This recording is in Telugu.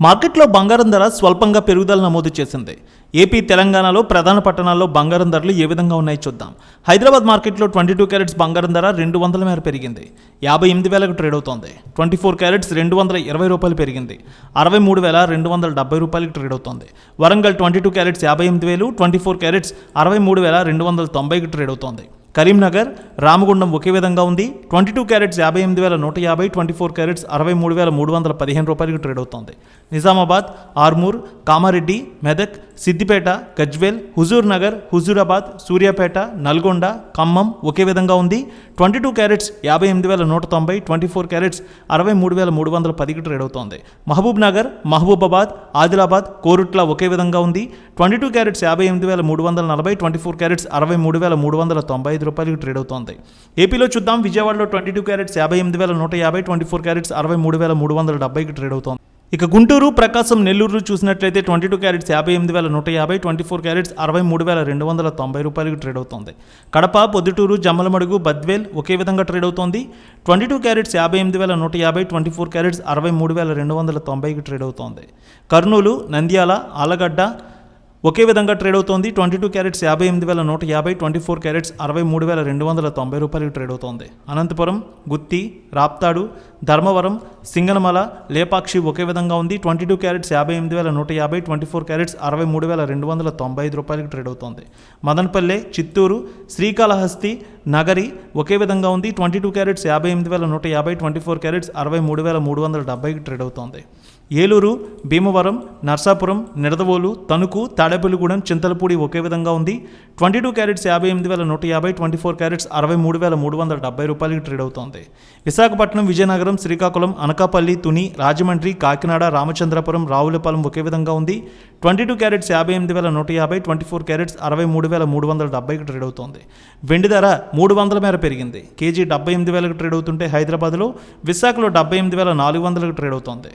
మార్కెట్లో బంగారం ధర స్వల్పంగా పెరుగుదల నమోదు చేసింది. ఏపీ తెలంగాణలో ప్రధాన పట్టణాల్లో బంగారం ధరలు ఏ విధంగా ఉన్నాయో చూద్దాం. హైదరాబాద్ మార్కెట్లో ట్వంటీ టూ క్యారెట్స్ బంగారం ధర రెండు వందల మేర పెరిగింది. యాభై ఎనిమిది వేలకు ట్రేడ్ అవుతోంది. ట్వంటీ ఫోర్ క్యారెట్స్ రెండు వందల ఇరవై రూపాయలు పెరిగింది. అరవై మూడు వేల రెండు వందల డెబ్బై రూపాయలకి ట్రేడ్ అవుతోంది. వరంగల్ ట్వంటీ టూ క్యారెట్స్ యాభై ఎనిమిది వేలు ట్వంటీ ఫోర్ క్యారెట్స్ అరవై మూడు వేల రెండు వందల తొంభైకి ట్రేడ్ అవుతోంది. కరీంనగర్ రామగుండం ఒకే విధంగా ఉంది. ట్వంటీ టూ క్యారెట్స్ యాభై ఎనిమిది వేల నూట యాభై ట్వంటీ ఫోర్ క్యారెట్స్ అరవై మూడు వేల మూడు వందల పదిహేను రూపాయలకి ట్రేడ్ అవుతోంది. నిజామాబాద్ ఆర్మూర్ కామారెడ్డి మెదక్ సిద్దిపేట గజ్వేల్ హుజూర్ నగర్ హుజూరాబాద్ సూర్యాపేట నల్గొండ ఖమ్మం ఒకే విధంగా ఉంది. ట్వంటీ టూ క్యారెట్స్ యాభై ఎనిమిది వేల నూట తొంభై ట్వంటీ ఫోర్ క్యారెట్స్ అరవై మూడు వేల మూడు వందల పదికి ట్రేడ్ అవుతోంది. మహబూబ్ నగర్ మహబూబాబాద్ ఆదిలాబాద్ కోరుట్ల ఒకే విధంగా ఉంది. ట్వంటీ టూ క్యారెట్స్ యాభై ఎనిమిది వేల మూడు వందల నలభై ట్వంటీ ఫోర్ క్యారెట్స్ అరవై మూడు వేల మూడు వందల తొంభై ఐదు రూపాయలకి ట్రేడ్ అవుతోంది. ఏపీలో చూద్దాం. విజయవాడలో ట్వంటీ టూ క్యారెట్స్ యాభై ఎనిమిది వేల నూట యాభై ట్వంటీ ఫోర్ క్యారెట్స్ అరవై మూడు వేల మూడు వందల డెబ్బైకి ట్రేడ్ అవుతోంది. ఇక గుంటూరు ప్రకాశం నెల్లూరు చూసినట్లయితే ట్వంటీ టూ క్యారెట్స్ యాభై ఎనిమిది వేల నూట యాభై ట్వంటీ ఫోర్ క్యారెట్స్ అరవై మూడు వేల రెండు వందల తొంభై రూపాయలకు ట్రేడ్ అవుతోంది. కడప పొద్దుటూరు జమ్మలమడుగు బద్వేల్ ఒకే విధంగా ట్రేడ్ అవుతోంది. ట్వంటీ టూ క్యారెట్స్ యాభై ఎనిమిది వేల నూట యాభై ట్వంటీ ఫోర్ క్యారెట్స్ అరవై మూడు వేల రెండు వందల తొంభైకి ట్రేడ్ అవుతోంది. కర్నూలు నంద్యాల ఆలగడ్డ ఒకే విధంగా ట్రేడ్ అవుతోంది. ట్వంటీ టూ క్యారెట్స్ యాభై ఎనిమిది వేల నూట యాభై ట్వంటీ ఫోర్ క్యారెట్స్ అరవై మూడు వేల రెండు వందల తొంభై రూపాయలకు ట్రేడ్ అవుతోంది. అనంతపురం గుత్తి రాప్తాడు ధర్మవరం సింగనమల లేపాక్షి ఒకే విధంగా ఉంది. ట్వంటీ టూ క్యారెట్స్ యాభై ఎనిమిది వేల నూట యాభై ట్వంటీ ఫోర్ క్యారెట్స్ అరవై మూడు వేల రెండు వందల తొంభై ఐదు రూపాయలకి ట్రేడ్ అవుతోంది. మదనపల్లె చిత్తూరు శ్రీకాళహస్తి నగరి ఒకే విధంగా ఉంది. ట్వంటీ టూ క్యారెట్స్ యాభై ఎనిమిది వేల నూట యాభై ట్వంటీ ఫోర్ క్యారెట్స్ అరవై మూడు వేల మూడు వందల డెబ్బైకి ట్రేడ్ అవుతోంది. ఏలూరు భీమవరం నర్సాపురం నిడదవోలు తణుకు తాడేపల్లిగూడెం చింతలపూడి ఒకే విధంగా ఉంది. ట్వంటీ టూ క్యారెట్స్ యాభై ఎనిమిది వేల నూట యాభై ట్వంటీ ఫోర్ క్యారెట్స్ అరవై మూడు వేల మూడు వందల డెబ్బై రూపాయలకి ట్రేడ్ అవుతోంది. విశాఖపట్నం విజయనగరం శ్రీకాకుళం అనకాపల్లి తుని రాజమండ్రి కాకినాడ రామచంద్రపురం రావులపాలెం ఒకే విధంగా ఉంది. ట్వంటీ టూ క్యారెట్స్ యాభై ఎనిమిది వేల నూట యాభై ట్వంటీ ఫోర్ క్యారెట్స్ అరవై మూడు వేల మూడు వందల డెబ్బైకి ట్రేడ్ అవుతోంది. వెండి ధర మూడు వందల మేర పెరిగింది. కేజీ డెబ్బై ఎనిమిది వేలకు ట్రేడ్ అవుతుంటే హైదరాబాద్లో విశాఖలో డెబ్బై ఎనిమిది వేల నాలుగు వందలకు ట్రేడ్ అవుతోంది.